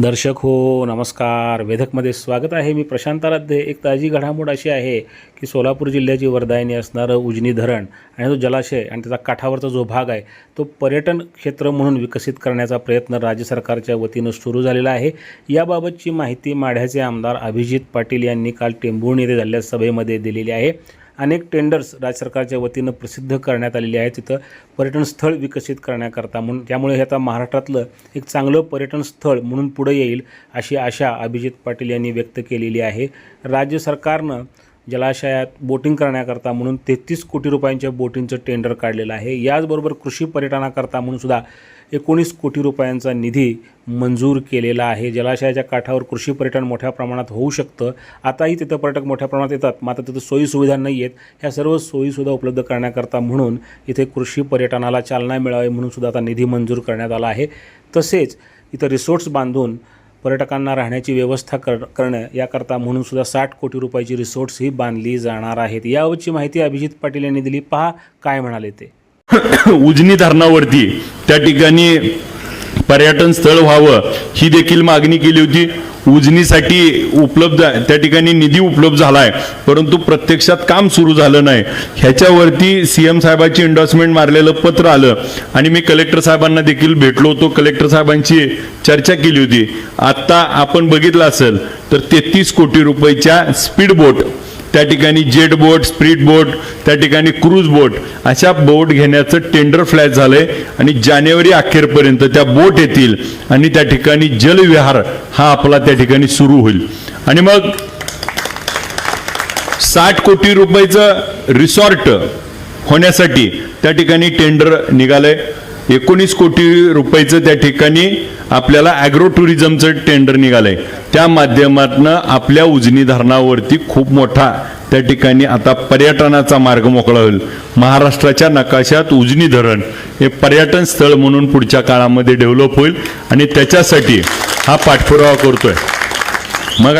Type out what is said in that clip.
दर्शक हो नमस्कार. वेधकमध्ये स्वागत आहे मी प्रशांत आराध्य एक ताजी घडामोड अशी आहे की सोलापूर जिल्ह्याची वरदायनी असणारं उजनी धरण आणि तो जलाशय आणि त्याचा काठावरचा जो भाग आहे तो पर्यटन क्षेत्र म्हणून विकसित करण्याचा प्रयत्न राज्य सरकारच्या वतीनं सुरू झालेला आहे. याबाबतची माहिती माढ्याचे आमदार अभिजित पाटील यांनी काल टेंभुर्णी येथे झालेल्या सभेमध्ये दिलेली आहे. अनेक टेंडर्स राज्य सरकारच्या वतीनं प्रसिद्ध करण्यात आलेले आहेत. तिथं पर्यटन स्थळ विकसित करण्याकरता म्हणून त्यामुळे हे आता महाराष्ट्रातलं एक चांगलं पर्यटन स्थळ म्हणून पुढे येईल अशी आशा अभिजित पाटील यांनी व्यक्त केलेली आहे. राज्य सरकारनं जलाशयात बोटिंग करण्याकरता म्हणून तेहतीस कोटी रुपयांच्या बोटिंगचं टेंडर काढलेलं आहे. याचबरोबर कृषी पर्यटनाकरता म्हणून सुद्धा एकोणीस कोटी रुपयांचा निधी मंजूर केलेला आहे. जलाशयाच्या काठावर कृषी पर्यटन मोठ्या प्रमाणात होऊ शकतं. आताही तिथं पर्यटक मोठ्या प्रमाणात येतात. मात्र तिथं सोयीसुविधा नाही आहेत. ह्या सर्व सोयीसुविधा उपलब्ध करण्याकरता म्हणून इथे कृषी पर्यटनाला चालना मिळावी म्हणून सुद्धा आता निधी मंजूर करण्यात आला आहे. तसेच इथं रिसोर्ट्स बांधून पर्यटकांना राहण्याची व्यवस्था कर करणं याकरता म्हणून सुद्धा साठ कोटी रुपयाची रिसोर्ट्स ही बांधली जाणार आहेत. याबाबतची माहिती अभिजित पाटील यांनी दिली. पहा काय म्हणाले ते. उजनी धरणावरती त्या ठिकाणी पर्यटन स्थळ व्हावं ही देखील मागणी केली होती. उजनीसाठी उपलब्ध त्या ठिकाणी निधी उपलब्ध झाला आहे परंतु प्रत्यक्षात काम सुरू झालं नाही. ह्याच्यावरती सीएम साहेबांची एन्डॉर्समेंट मारलेलं पत्र आलं आणि मी कलेक्टर साहेबांना देखील भेटलो होतो. कलेक्टर साहेबांची चर्चा केली होती. आत्ता आपण बघितलं असेल तर तेहतीस कोटी रुपयाच्या स्पीड बोट त्या ठिकाणी जेट बोट स्प्रीट बोट त्या ठिकाणी क्रूज बोट अशा बोट घेण्याचं टेंडर फ्लॅश झालंय आणि जानेवारी अखेरपर्यंत त्या बोट येतील आणि त्या ठिकाणी जलविहार हा आपला त्या ठिकाणी सुरू होईल. आणि मग साठ कोटी रुपयाचं रिसॉर्ट होण्यासाठी त्या ठिकाणी टेंडर निघालंय. एकोणीस कोटी रुपयाचं त्या ठिकाणी आपल्याला ॲग्रो टुरिझमचं टेंडर निघालंय. त्या माध्यमातून आपल्या उजनी धरणावरती खूप मोठा त्या ठिकाणी आता पर्यटनाचा मार्ग मोकळा होईल. महाराष्ट्राच्या नकाशात उजनी धरण हे पर्यटन स्थळ म्हणून पुढच्या काळामध्ये डेव्हलप होईल आणि त्याच्यासाठी हा पाठपुरावा करतोय. मग